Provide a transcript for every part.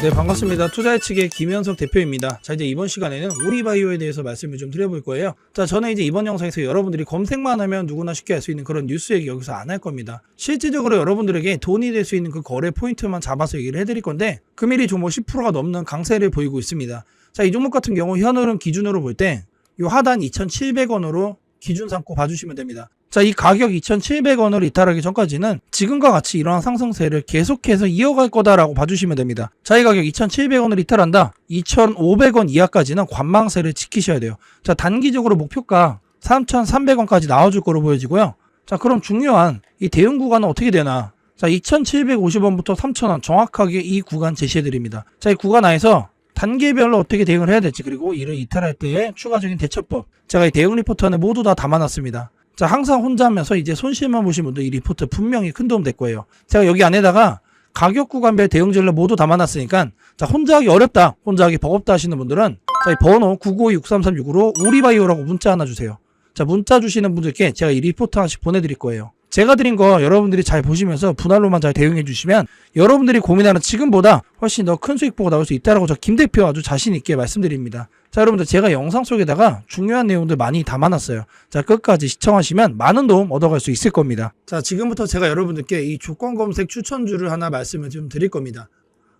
네 반갑습니다. 투자예측의 김현석 대표입니다. 자 이제 이번 시간에는 오리바이오에 대해서 말씀을 좀 드려볼 거예요. 자 저는 이제 이번 영상에서 여러분들이 검색만 하면 누구나 쉽게 알수 있는 그런 뉴스 얘기 여기서 안 할 겁니다. 실질적으로 여러분들에게 돈이 될 수 있는 그 거래 포인트만 잡아서 얘기를 해드릴 건데 금일이 종목 10%가 넘는 강세를 보이고 있습니다. 자 이 종목 같은 경우 현흐름 기준으로 볼 때 이 하단 2,700원으로 기준 삼고 봐주시면 됩니다. 자, 이 가격 2,700원으로 이탈하기 전까지는 지금과 같이 이러한 상승세를 계속해서 이어갈 거다라고 봐주시면 됩니다. 자, 이 가격 2,700원을 이탈한다. 2,500원 이하까지는 관망세를 지키셔야 돼요. 자, 단기적으로 목표가 3,300원까지 나와줄 거로 보여지고요. 자, 그럼 중요한 이 대응 구간은 어떻게 되나? 자, 2,750원부터 3,000원 정확하게 이 구간 제시해 드립니다. 자, 이 구간 안에서 단계별로 어떻게 대응을 해야 될지 그리고 이를 이탈할 때의 추가적인 대처법 제가 이 대응 리포트 안에 모두 다 담아놨습니다. 자 항상 혼자 하면서 이제 손실만 보신 분들 이 리포트 분명히 큰 도움 될 거예요. 제가 여기 안에다가 가격 구간별 대응전을 모두 담아놨으니까 자 혼자 하기 어렵다 혼자 하기 버겁다 하시는 분들은 자 이 번호 952-6336으로 우리바이오라고 문자 하나 주세요. 자 문자 주시는 분들께 제가 이 리포트 하나씩 보내드릴 거예요. 제가 드린 거 여러분들이 잘 보시면서 분할로만 잘 대응해 주시면 여러분들이 고민하는 지금보다 훨씬 더 큰 수익 보고 나올 수 있다라고 저 김 대표 아주 자신 있게 말씀드립니다. 자 여러분들 제가 영상 속에다가 중요한 내용들 많이 담아놨어요. 자 끝까지 시청하시면 많은 도움 얻어갈 수 있을 겁니다. 자 지금부터 제가 여러분들께 이 조건 검색 추천주를 하나 말씀을 좀 드릴 겁니다.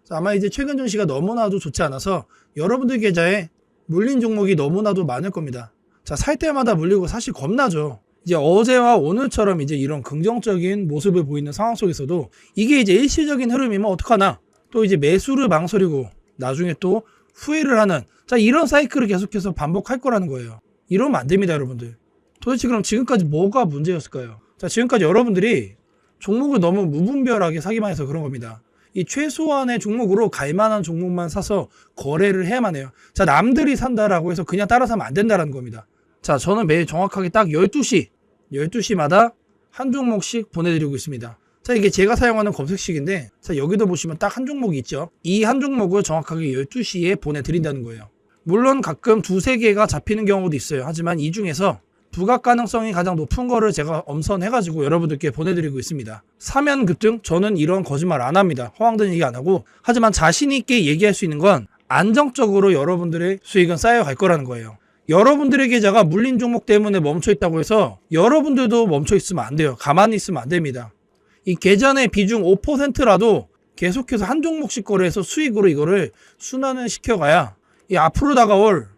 자, 아마 이제 최근 증시가 너무나도 좋지 않아서 여러분들 계좌에 물린 종목이 너무나도 많을 겁니다. 자 살 때마다 물리고 사실 겁나죠. 이제 어제와 오늘처럼 이제 이런 긍정적인 모습을 보이는 상황 속에서도 이게 이제 일시적인 흐름이면 어떡하나 또 이제 매수를 망설이고 나중에 또 후회를 하는 자 이런 사이클을 계속해서 반복할 거라는 거예요. 이러면 안 됩니다, 여러분들. 도대체 그럼 지금까지 뭐가 문제였을까요? 자 지금까지 여러분들이 종목을 너무 무분별하게 사기만 해서 그런 겁니다. 이 최소한의 종목으로 갈 만한 종목만 사서 거래를 해야만 해요. 자 남들이 산다라고 해서 그냥 따라 사면 안 된다라는 겁니다. 자, 저는 매일 정확하게 딱 12시, 12시마다 한 종목씩 보내드리고 있습니다. 자, 이게 제가 사용하는 검색식인데, 자, 여기도 보시면 딱 한 종목이 있죠. 이 한 종목을 정확하게 12시에 보내드린다는 거예요. 물론 가끔 두세 개가 잡히는 경우도 있어요. 하지만 이 중에서 부각 가능성이 가장 높은 거를 제가 엄선해가지고 여러분들께 보내드리고 있습니다. 사면 급등? 저는 이런 거짓말 안 합니다. 허황된 얘기 안 하고. 하지만 자신 있게 얘기할 수 있는 건 안정적으로 여러분들의 수익은 쌓여갈 거라는 거예요. 여러분들의 계좌가 물린 종목 때문에 멈춰 있다고 해서 여러분들도 멈춰 있으면 안 돼요. 가만히 있으면 안 됩니다. 이 계좌 내 비중 5%라도 계속해서 한 종목씩 거래해서 수익으로 이거를 순환을 시켜가야 이 앞으로 다가올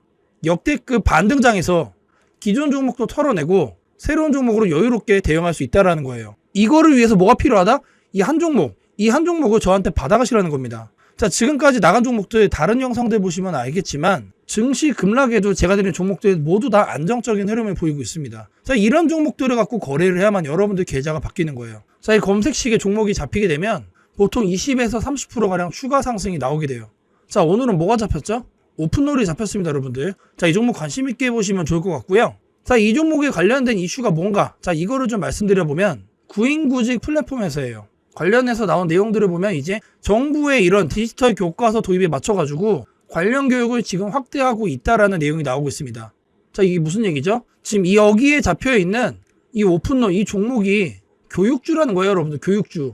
역대급 반등장에서 기존 종목도 털어내고 새로운 종목으로 여유롭게 대응할 수 있다라는 거예요. 이거를 위해서 뭐가 필요하다? 이 한 종목, 이 한 종목을 저한테 받아가시라는 겁니다. 자, 지금까지 나간 종목들 다른 영상들 보시면 알겠지만 증시 급락에도 제가 드린 종목들 모두 다 안정적인 흐름을 보이고 있습니다. 자, 이런 종목들을 갖고 거래를 해야만 여러분들 계좌가 바뀌는 거예요. 자, 이 검색식에 종목이 잡히게 되면 보통 20에서 30%가량 추가 상승이 나오게 돼요. 자, 오늘은 뭐가 잡혔죠? 오픈롤이 잡혔습니다, 여러분들. 자, 이 종목 관심 있게 보시면 좋을 것 같고요. 자, 이 종목에 관련된 이슈가 뭔가? 자, 이거를 좀 말씀드려 보면 구인구직 플랫폼에서예요. 관련해서 나온 내용들을 보면 이제 정부의 이런 디지털 교과서 도입에 맞춰가지고 관련 교육을 지금 확대하고 있다라는 내용이 나오고 있습니다. 자, 이게 무슨 얘기죠? 지금 이 여기에 잡혀 있는 이 오픈롤, 이 종목이 교육주라는 거예요, 여러분들. 교육주.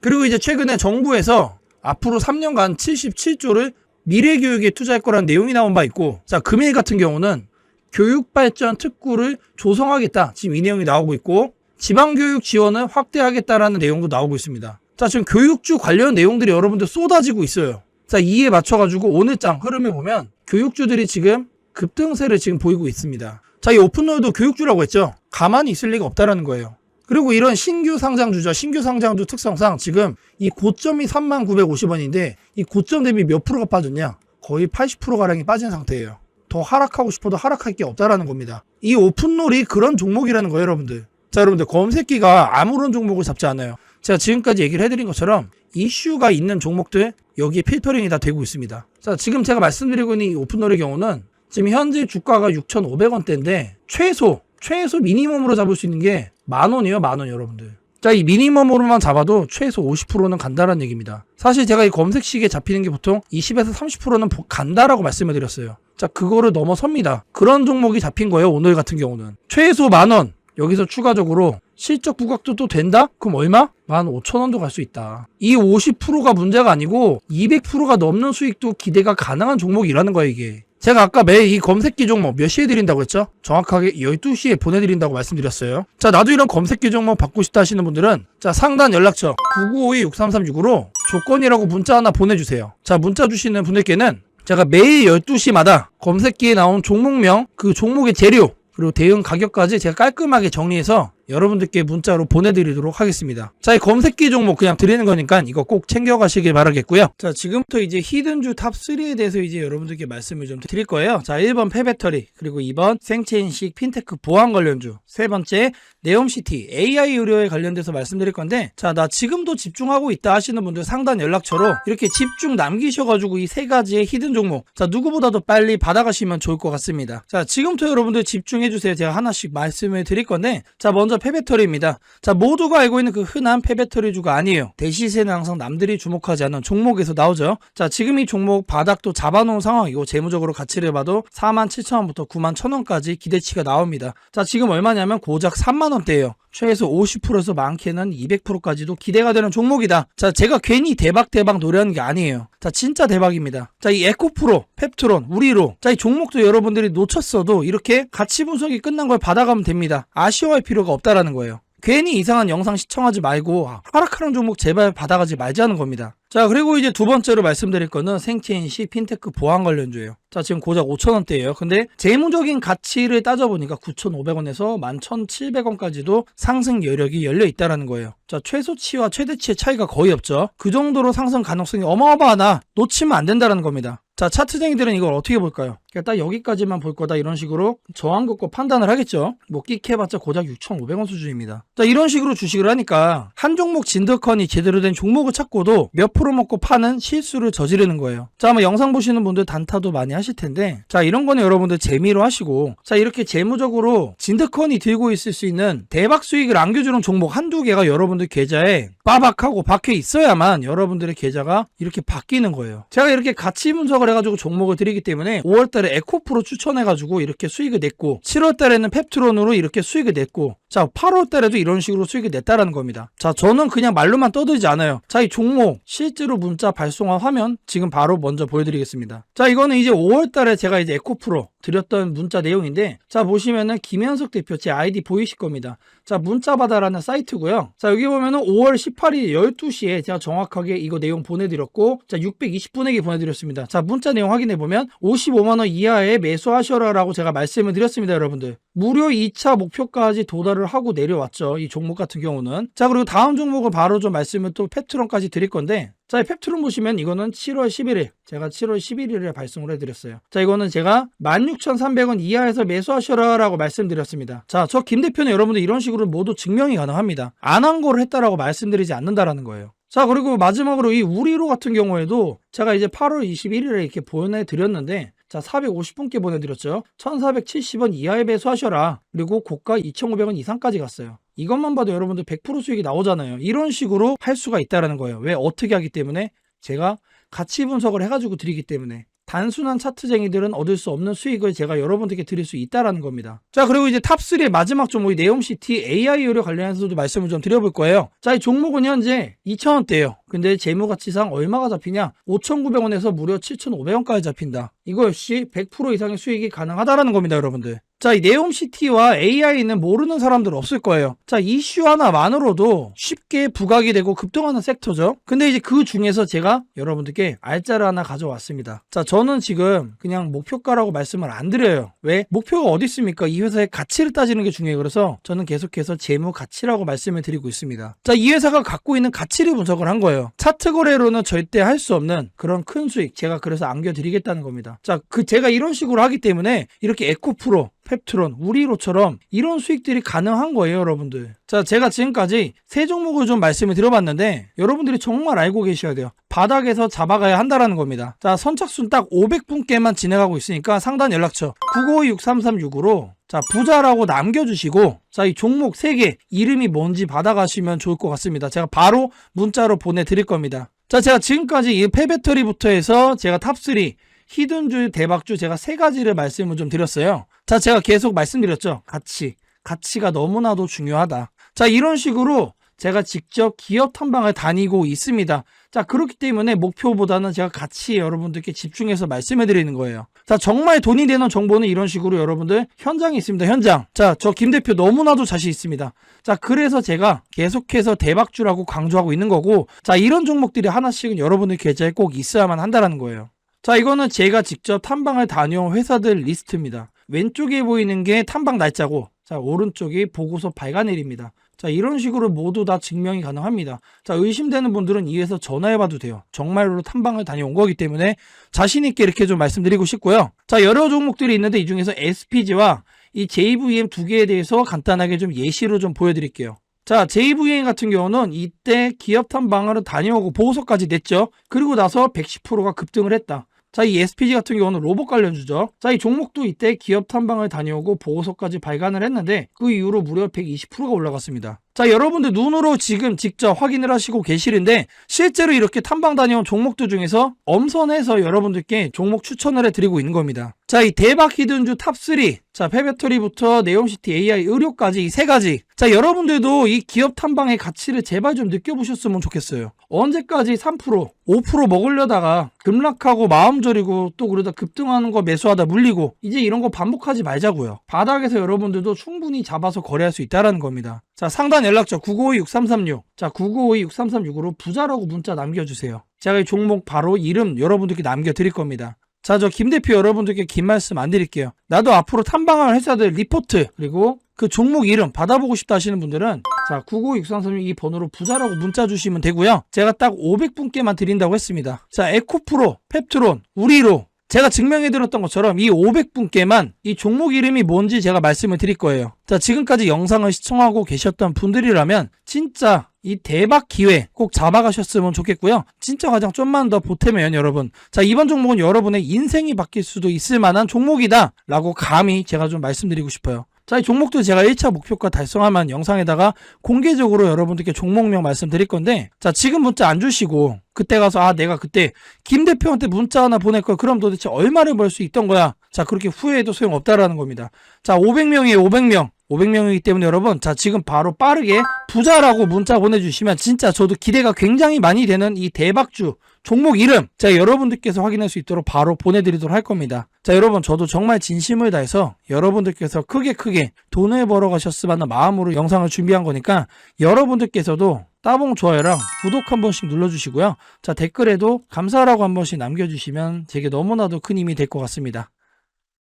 그리고 이제 최근에 정부에서 앞으로 3년간 77조를 미래 교육에 투자할 거라는 내용이 나온 바 있고, 자, 금일 같은 경우는 교육 발전 특구를 조성하겠다. 지금 이 내용이 나오고 있고, 지방 교육 지원을 확대하겠다라는 내용도 나오고 있습니다. 자, 지금 교육주 관련 내용들이 여러분들 쏟아지고 있어요. 자, 이에 맞춰가지고 오늘장 흐름을 보면 교육주들이 지금 급등세를 지금 보이고 있습니다. 자, 이 오픈롤도 교육주라고 했죠. 가만히 있을 리가 없다라는 거예요. 그리고 이런 신규 상장주죠. 신규 상장주 특성상 지금 이 고점이 3950원인데 이 고점 대비 몇 프로가 빠졌냐? 거의 80%가량이 빠진 상태예요. 더 하락하고 싶어도 하락할 게 없다라는 겁니다. 이 오픈롤이 그런 종목이라는 거예요, 여러분들. 자, 여러분들 검색기가 아무런 종목을 잡지 않아요. 제가 지금까지 얘기를 해드린 것처럼 이슈가 있는 종목들 여기에 필터링이 다 되고 있습니다. 자, 지금 제가 말씀드리고 있는 이 오픈롤의 경우는 지금 현재 주가가 6,500원대인데 최소 최소 미니멈으로 잡을 수 있는 게 만 원이에요, 만 원 여러분들. 자, 이 미니멈으로만 잡아도 최소 50%는 간다라는 얘기입니다. 사실 제가 이 검색식에 잡히는 게 보통 20에서 30%는 간다라고 말씀을 드렸어요. 자, 그거를 넘어섭니다. 그런 종목이 잡힌 거예요, 오늘 같은 경우는. 최소 만 원. 여기서 추가적으로 실적 부각도 또 된다? 그럼 얼마? 15,000원도 갈 수 있다. 이 50%가 문제가 아니고 200%가 넘는 수익도 기대가 가능한 종목이라는 거야 이게. 제가 아까 매일 이 검색 기 종목 몇 시에 드린다고 했죠? 정확하게 12시에 보내드린다고 말씀드렸어요. 자, 나도 이런 검색 기 종목 받고 싶다 하시는 분들은 자, 상단 연락처 9952-6336으로 조건이라고 문자 하나 보내주세요. 자, 문자 주시는 분들께는 제가 매일 12시마다 검색기에 나온 종목명, 그 종목의 재료, 그리고 대응 가격까지 제가 깔끔하게 정리해서 여러분들께 문자로 보내드리도록 하겠습니다. 자, 이 검색기 종목 그냥 드리는 거니까 이거 꼭 챙겨가시길 바라겠고요. 자, 지금부터 이제 히든주 탑3에 대해서 이제 여러분들께 말씀을 좀 드릴 거예요. 자, 1번 폐배터리, 그리고 2번 생체인식 핀테크 보안 관련주, 세 번째 네옴시티 AI 의료에 관련돼서 말씀드릴 건데, 자, 나 지금도 집중하고 있다 하시는 분들 상단 연락처로 이렇게 집중 남기셔가지고 이 세 가지의 히든 종목, 자, 누구보다도 빨리 받아가시면 좋을 것 같습니다. 자, 지금부터 여러분들 집중해주세요. 제가 하나씩 말씀을 드릴 건데, 자, 먼저 폐배터리입니다. 자, 모두가 알고 있는 그 흔한 폐배터리주가 아니에요. 대시세는 항상 남들이 주목하지 않는 종목에서 나오죠. 자, 지금 이 종목 바닥도 잡아놓은 상황이고, 재무적으로 가치를 봐도 47,000원부터 91,000원까지 기대치가 나옵니다. 자, 지금 얼마냐면 고작 3만원대예요. 최소 50%에서 많게는 200%까지도 기대가 되는 종목이다. 자, 제가 괜히 대박 대박 노래하는 게 아니에요. 자, 진짜 대박입니다. 자, 이 에코프로, 펩트론, 우리로. 자, 이 종목도 여러분들이 놓쳤어도 이렇게 가치 분석이 끝난 걸 받아가면 됩니다. 아쉬워할 필요가 없다라는 거예요. 괜히 이상한 영상 시청하지 말고 하락하는 종목 제발 받아가지 말자는 겁니다. 자 그리고 이제 두 번째로 말씀드릴 거는 생체인시 핀테크 보안 관련주예요. 자 지금 고작 5천원대예요. 근데 재무적인 가치를 따져보니까 9,500원에서 11,700원까지도 상승 여력이 열려 있다라는 거예요. 자 최소치와 최대치의 차이가 거의 없죠. 그 정도로 상승 가능성이 어마어마하나 놓치면 안 된다는 겁니다. 자 차트쟁이들은 이걸 어떻게 볼까요? 그러니까 딱 여기까지만 볼 거다 이런 식으로 저항 긋고 판단을 하겠죠. 뭐 끽해봤자 고작 6,500원 수준입니다. 자 이런 식으로 주식을 하니까 한 종목 진더컨이 제대로 된 종목을 찾고도 몇 프로 먹고 파는 실수를 저지르는 거예요. 자 아마 영상 보시는 분들 단타도 많이 하실 텐데 자 이런 거는 여러분들 재미로 하시고 자 이렇게 재무적으로 진더컨이 들고 있을 수 있는 대박 수익을 안겨주는 종목 한두 개가 여러분들 계좌에 빠박하고 박혀 있어야만 여러분들의 계좌가 이렇게 바뀌는 거예요. 제가 이렇게 가치 분석을 해가지고 종목을 드리기 때문에 5월달에 에코프로 추천해가지고 이렇게 수익을 냈고 7월달에는 펩트론으로 이렇게 수익을 냈고 자 8월달에도 이런 식으로 수익을 냈다라는 겁니다. 자 저는 그냥 말로만 떠들지 않아요. 자 이 종목 실 제로 문자 발송한 화면 지금 바로 먼저 보여드리겠습니다. 자 이거는 이제 5월달에 제가 이제 에코프로 드렸던 문자 내용인데 자 보시면은 김현석 대표 제 아이디 보이실 겁니다. 자 문자바다라는 사이트고요. 자 여기 보면은 5월 18일 12시에 제가 정확하게 이거 내용 보내드렸고 자 620분에게 보내드렸습니다. 자 문자 내용 확인해 보면 55만 원 이하에 매수하셔라라고 제가 말씀을 드렸습니다, 여러분들. 무료 2차 목표까지 도달을 하고 내려왔죠. 이 종목 같은 경우는. 자 그리고 다음 종목을 바로 좀 말씀을 또 펩트론까지 드릴 건데 자, 이 펩트론 보시면 이거는 7월 11일, 제가 7월 11일에 발송을 해드렸어요. 자, 이거는 제가 16,300원 이하에서 매수하셔라라고 말씀드렸습니다. 자, 저 김 대표는 여러분들 이런 식으로 모두 증명이 가능합니다. 안 한 거를 했다라고 말씀드리지 않는다라는 거예요. 자, 그리고 마지막으로 이 우리로 같은 경우에도 제가 이제 8월 21일에 이렇게 보내드렸는데 자, 450분께 보내드렸죠. 1470원 이하에 배수하셔라. 그리고 고가 2500원 이상까지 갔어요. 이것만 봐도 여러분들 100% 수익이 나오잖아요. 이런 식으로 할 수가 있다라는 거예요. 왜? 어떻게 하기 때문에? 제가 가치 분석을 해가지고 드리기 때문에. 단순한 차트쟁이들은 얻을 수 없는 수익을 제가 여러분들께 드릴 수 있다라는 겁니다. 자, 그리고 이제 탑3의 마지막 종목이 네옴시티 AI 의료 관련해서도 말씀을 좀 드려볼 거예요. 자, 이 종목은 현재 2,000원대예요. 근데 재무가치상 얼마가 잡히냐? 5,900원에서 무려 7,500원까지 잡힌다. 이거 역시 100% 이상의 수익이 가능하다라는 겁니다, 여러분들. 자, 이 네옴시티와 AI는 모르는 사람들 없을 거예요. 자, 이슈 하나만으로도 쉽게 부각이 되고 급등하는 섹터죠. 근데 이제 그 중에서 제가 여러분들께 알짜를 하나 가져왔습니다. 자, 저는 지금 그냥 목표가라고 말씀을 안 드려요. 왜? 목표가 어디 있습니까? 이 회사의 가치를 따지는 게 중요해요. 그래서 저는 계속해서 재무 가치라고 말씀을 드리고 있습니다. 자, 이 회사가 갖고 있는 가치를 분석을 한 거예요. 차트 거래로는 절대 할 수 없는 그런 큰 수익 제가 그래서 안겨드리겠다는 겁니다. 자, 그 제가 이런 식으로 하기 때문에 이렇게 에코프로 펩트론, 우리로처럼 이런 수익들이 가능한 거예요, 여러분들. 자, 제가 지금까지 세 종목을 좀 말씀을 드려봤는데 여러분들이 정말 알고 계셔야 돼요. 바닥에서 잡아가야 한다라는 겁니다. 자, 선착순 딱 500분께만 진행하고 있으니까 상단 연락처 952-6336으로 자, 부자라고 남겨주시고, 자, 이 종목 3개, 이름이 뭔지 받아가시면 좋을 것 같습니다. 제가 바로 문자로 보내드릴 겁니다. 자, 제가 지금까지 이 폐배터리부터 해서 제가 탑3, 히든주, 대박주 제가 세 가지를 말씀을 좀 드렸어요. 자, 제가 계속 말씀드렸죠. 가치. 가치가 너무나도 중요하다. 자, 이런 식으로 제가 직접 기업 탐방을 다니고 있습니다. 자, 그렇기 때문에 목표보다는 제가 같이 여러분들께 집중해서 말씀해 드리는 거예요. 자, 정말 돈이 되는 정보는 이런 식으로 여러분들 현장에 있습니다. 현장. 자, 저 김 대표 너무나도 자신 있습니다. 자, 그래서 제가 계속해서 대박주라고 강조하고 있는 거고, 자, 이런 종목들이 하나씩은 여러분들 계좌에 꼭 있어야만 한다라는 거예요. 자, 이거는 제가 직접 탐방을 다녀온 회사들 리스트입니다. 왼쪽에 보이는 게 탐방 날짜고, 자, 오른쪽이 보고서 발간일입니다. 자, 이런 식으로 모두 다 증명이 가능합니다. 자, 의심되는 분들은 이에서 전화해봐도 돼요. 정말로 탐방을 다녀온 거기 때문에 자신 있게 이렇게 좀 말씀드리고 싶고요. 자, 여러 종목들이 있는데 이 중에서 SPG와 이 JVM 두 개에 대해서 간단하게 좀 예시로 좀 보여드릴게요. 자, JVM 같은 경우는 이때 기업 탐방을 다녀오고 보고서까지 냈죠. 그리고 나서 110%가 급등을 했다. 자, 이 SPG 같은 경우는 로봇 관련주죠. 자, 이 종목도 이때 기업 탐방을 다녀오고 보고서까지 발간을 했는데 그 이후로 무려 120%가 올라갔습니다. 자, 여러분들 눈으로 지금 직접 확인을 하시고 계시는데 실제로 이렇게 탐방 다녀온 종목들 중에서 엄선해서 여러분들께 종목 추천을 해드리고 있는 겁니다. 자, 이 대박 히든주 탑3. 자, 페베터리부터 네옴시티 AI 의료까지 이 세 가지. 자, 여러분들도 이 기업 탐방의 가치를 제발 좀 느껴보셨으면 좋겠어요. 언제까지 3%, 5% 먹으려다가 급락하고 마음 졸이고 또 그러다 급등하는 거 매수하다 물리고 이제 이런 거 반복하지 말자고요. 바닥에서 여러분들도 충분히 잡아서 거래할 수 있다라는 겁니다. 자, 상단 연락처 995-6336. 자, 995-6336으로 부자라고 문자 남겨 주세요. 제가 이 종목 바로 이름 여러분들께 남겨 드릴 겁니다. 자, 저 김 대표 여러분들께 긴 말씀 안 드릴게요. 나도 앞으로 탐방할 회사들 리포트 그리고 그 종목 이름 받아보고 싶다 하시는 분들은 자, 99633이 번호로 부자라고 문자 주시면 되고요. 제가 딱 500분께만 드린다고 했습니다. 자, 에코프로, 펩트론, 우리로 제가 증명해 드렸던 것처럼 이 500분께만 이 종목 이름이 뭔지 제가 말씀을 드릴 거예요. 자, 지금까지 영상을 시청하고 계셨던 분들이라면 진짜 이 대박 기회 꼭 잡아가셨으면 좋겠고요. 진짜 가장 좀만 더 보태면 여러분. 자, 이번 종목은 여러분의 인생이 바뀔 수도 있을 만한 종목이다. 라고 감히 제가 좀 말씀드리고 싶어요. 자, 이 종목도 제가 1차 목표가 달성하면 영상에다가 공개적으로 여러분들께 종목명 말씀드릴 건데, 자, 지금 문자 안 주시고, 그때 가서, 아, 내가 그때 김 대표한테 문자 하나 보낼 걸, 그럼 도대체 얼마를 벌 수 있던 거야? 자, 그렇게 후회해도 소용없다라는 겁니다. 자, 500명이에요, 500명. 500명이기 때문에 여러분, 자, 지금 바로 빠르게 부자라고 문자 보내주시면 진짜 저도 기대가 굉장히 많이 되는 이 대박주 종목 이름 제가 여러분들께서 확인할 수 있도록 바로 보내드리도록 할 겁니다. 자, 여러분, 저도 정말 진심을 다해서 여러분들께서 크게 크게 돈을 벌어 가셨으면 하는 마음으로 영상을 준비한 거니까 여러분들께서도 따봉 좋아요랑 구독 한 번씩 눌러주시고요. 자, 댓글에도 감사하라고 한 번씩 남겨주시면 제게 너무나도 큰 힘이 될 것 같습니다.